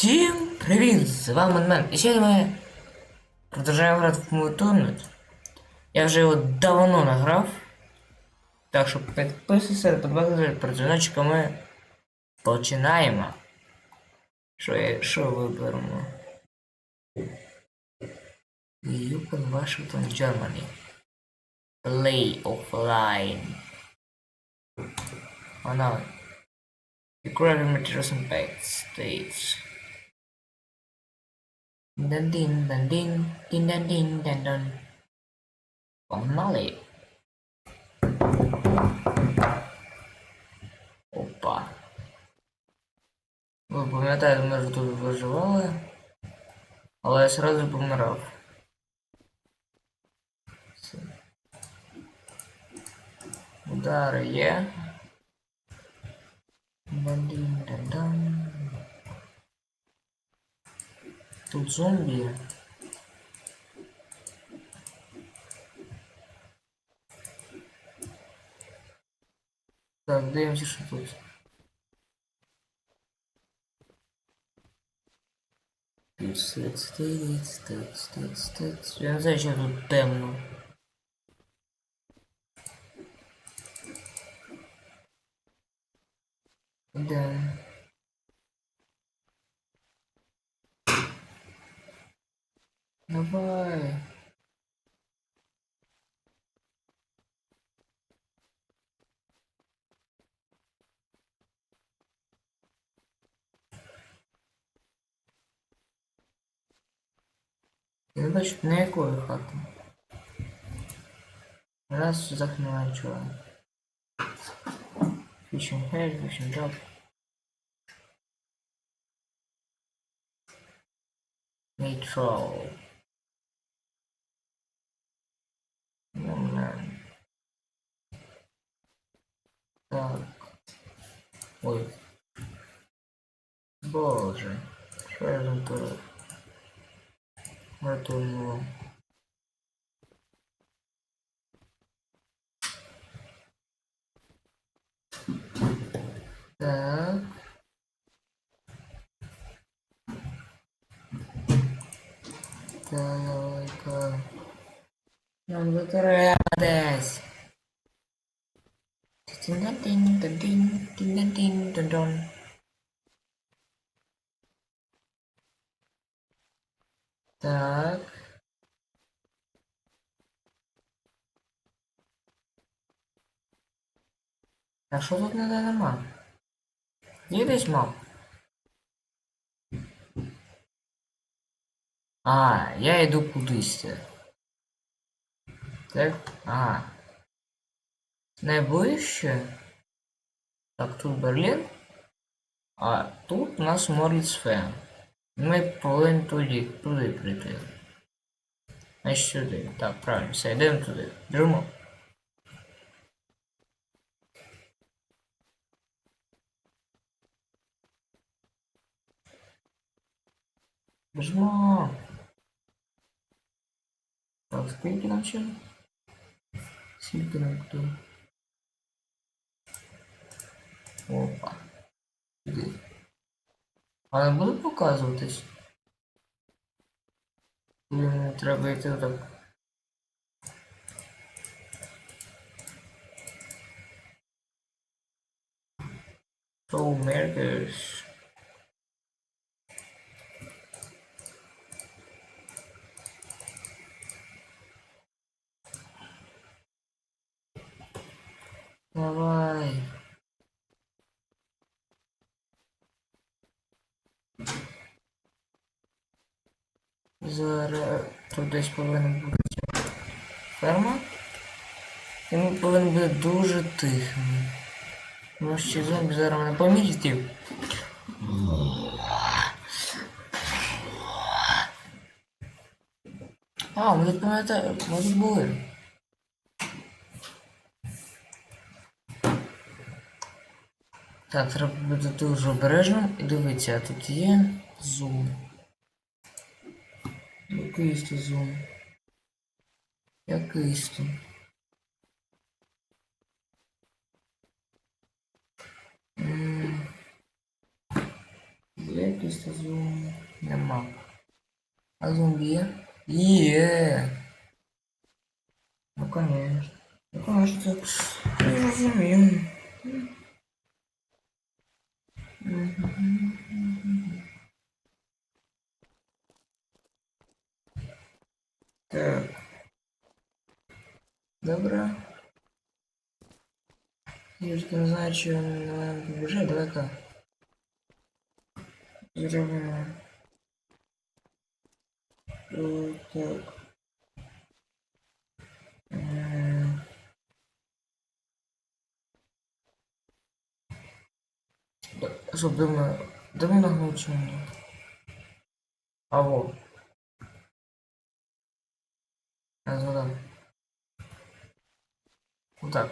Всем привет, с вами Мэнмен. И сегодня мы продолжаем играть в мой турнет. Я уже его давно награв. Так что подписывайся, подписывайся, про дзвіночка ми починаємо. Що я, що виберемо? Юкон, Вашингтон, Germany. Play offline. Вона. Ukrainian materials and States. dan din dan din din dan din dan don Bangun Mali Опа. Ви пам'ятаєте, ми ж тут виживали. Але я сразу помирав. Удари є Бандин, дан-дан Тут зомби. Так, даемся что тут. Стоит, стоит, стоит, стоит, стоит. Я не знаю, что тут темно. Да. Давай. Ну, значит, на якую хату? Раз захнула чувак. Фичем хель, фичем джаб. Нейтрал. Ой. Боже. Що я затурив? Готово. Так. Так. Нам треба десь. Тин-тин, тин-тин. Так. А що тут надо нема? Є десь мав? А, я йду кудись. Так, а. Найближче. Так, тут Берлін. А тут у нас Морліцфен. Ми повинні туди, туди прийти. Значить сюди. Так, правильно, все, йдемо туди. Біжимо. Біжимо. Так, скільки нам ще? Скільки нам хто? Opa. Beleza. Fala muda por causa outras. Não travei tudo. Sou merdas. Lá. Зараз тут десь повинен бути ферма. І ми повинні бути дуже тихими. Тому що зомбі зараз мене помітив. А, ми тут пам'ятаємо, ми тут були. Так, треба бути дуже обережним і дивіться, а тут є зум. o Cristo, Zoom. É Cristo. Hum. É Cristo, Zoom. É mal. A zumbia. E é Não conheço. Não conheço. Eu já vi mesmo. Uhum. Добре. Я ж не знаю, чи він біжить далеко. Зробимо. О, Так. М. Да, Щоб де ми... Де ми нагнув чи ні? А во. Я згадав. Отак.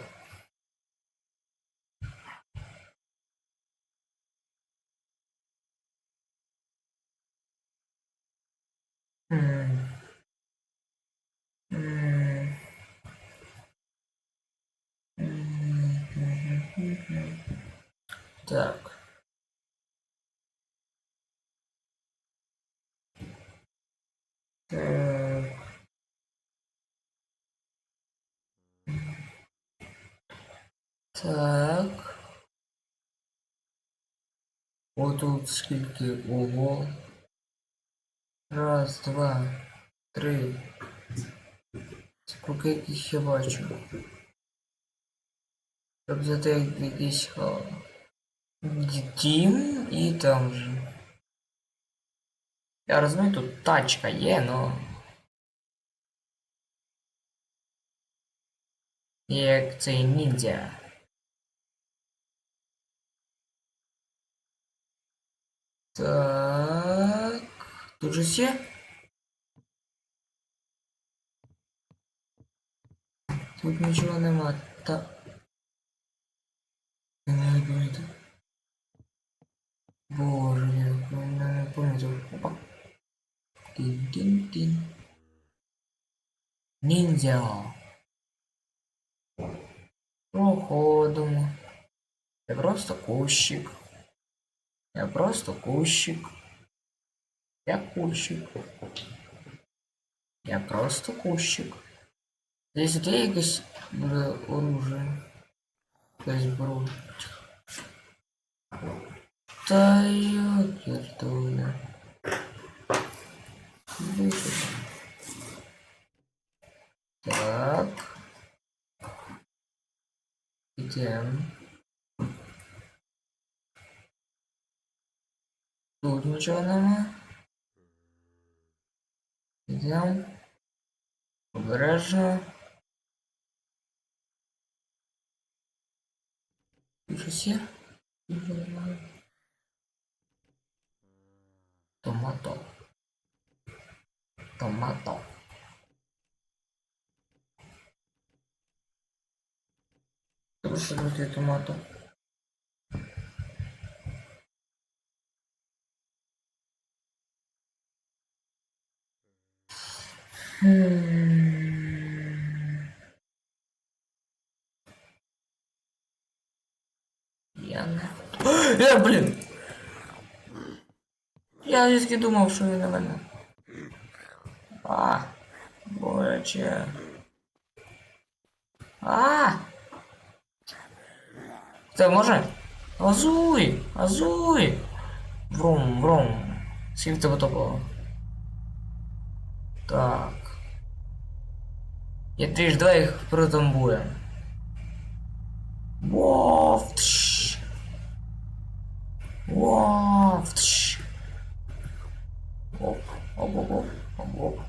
М. М. М. Так. Так. Так. Отут скільки ого. Раз, два, три. Скільки яких я бачу. Щоб взяти якийсь а, дім і там же. Я розумію, тут тачка є, но. Як цей ніндзя. Так. Тут же все? Тут нічого нема. Та. Не буде. Боже, я не помітив. Опа. Тин-тин-тин. Ніндзя. Проходимо. Я просто кущик. Я просто кущик. Я кущик. Я просто кущик. Здесь буде оружие. Якась зброя. Та йокер доля. Вийшов. Так. Ідемо. Тут нічого нема. Ідемо. Обережно. Тут щось є? Нічого немає. Томато. Томато. Прошу бути томато. Я не... Е, блін! Я тільки думав, що він на мене. А, боляче. А! Це може? Азуй! Азуй! Врум, врум. Скільки тебе такого? Так. Я триж два їх протамбуємо. Вофтш. Вофтш. Оп, оп, оп, оп, оп, оп.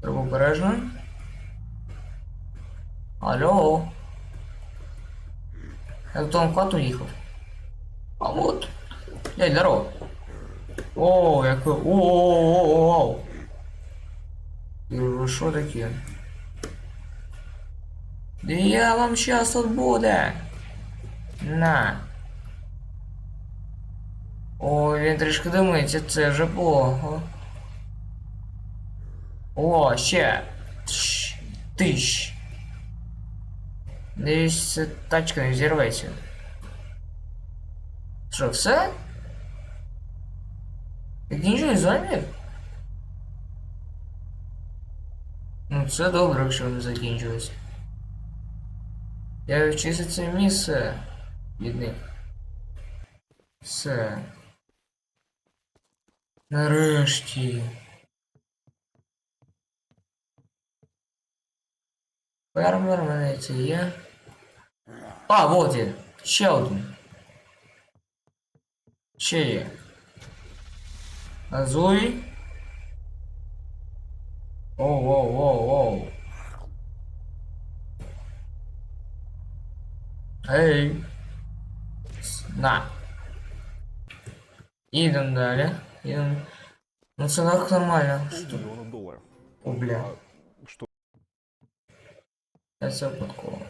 Треба обережно. Алло. Я до того хату їхав. А от. Дядь, здорово. О, як ви. О-о-о-о-о. Ви що таке? Да я вам щас тут буде. На. Ой, він трішки димиться, це вже плохо. О, ще. Тш, Тиш. Надіюсь, ця тачка не взірветься. Що, все? Закінчує зомбі? Ну, це добре, якщо вони закінчуються. Я вчився це місце від них. Все. Нарешті. Фермер в мене це є. А, вот він. Ще один. Ще є. Азуй. Оу, оу, оу, оу. Ей. С- На. Ідем далі. Ідем. Ну це так нормально. Що? Миллионов долларов. О, бля. А что? Я це випадково.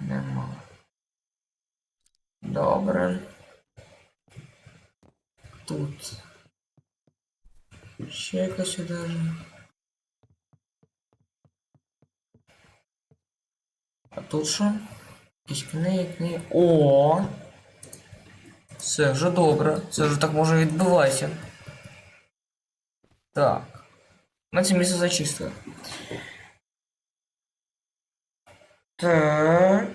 Нема. Добре. Тут. Ще якось даже. А тут що? Якісь книги, книги. О! Це вже добре. Це вже так може відбуватися. Так. На це місце зачистили. Так.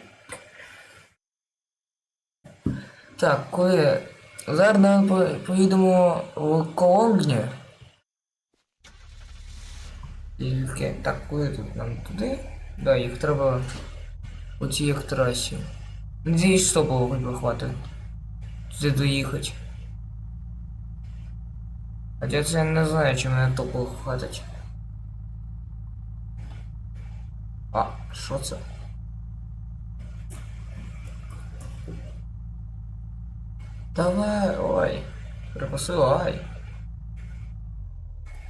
Так, коли зараз ми поїдемо в Коломні. Тільки так, коли тут нам туди? Да, їх треба по цій як трасі. Надіюсь, стопово хоч би хватить. Туди доїхати. Хоча це я не знаю, чи мене топово хватить. А, що це? Давай, ой. Перепосилай.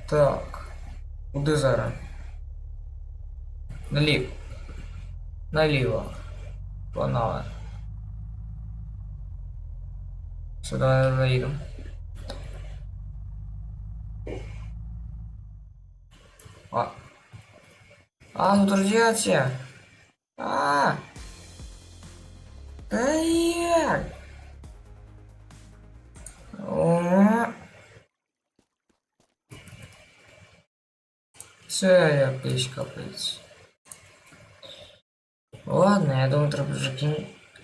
Так. Куди зараз? Налів. Наліво. Погнали. Давай заїдемо. А. А, тут радиация. А. Да як? О. Це якийсь капець. Ладно, я думаю, треба вже кін...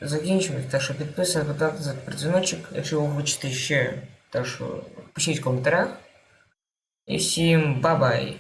закінчувати. Так що підписуйтесь, подати за дзвіночок, якщо ви хочете ще. Так що пишіть в коментарях. І всім бай-бай!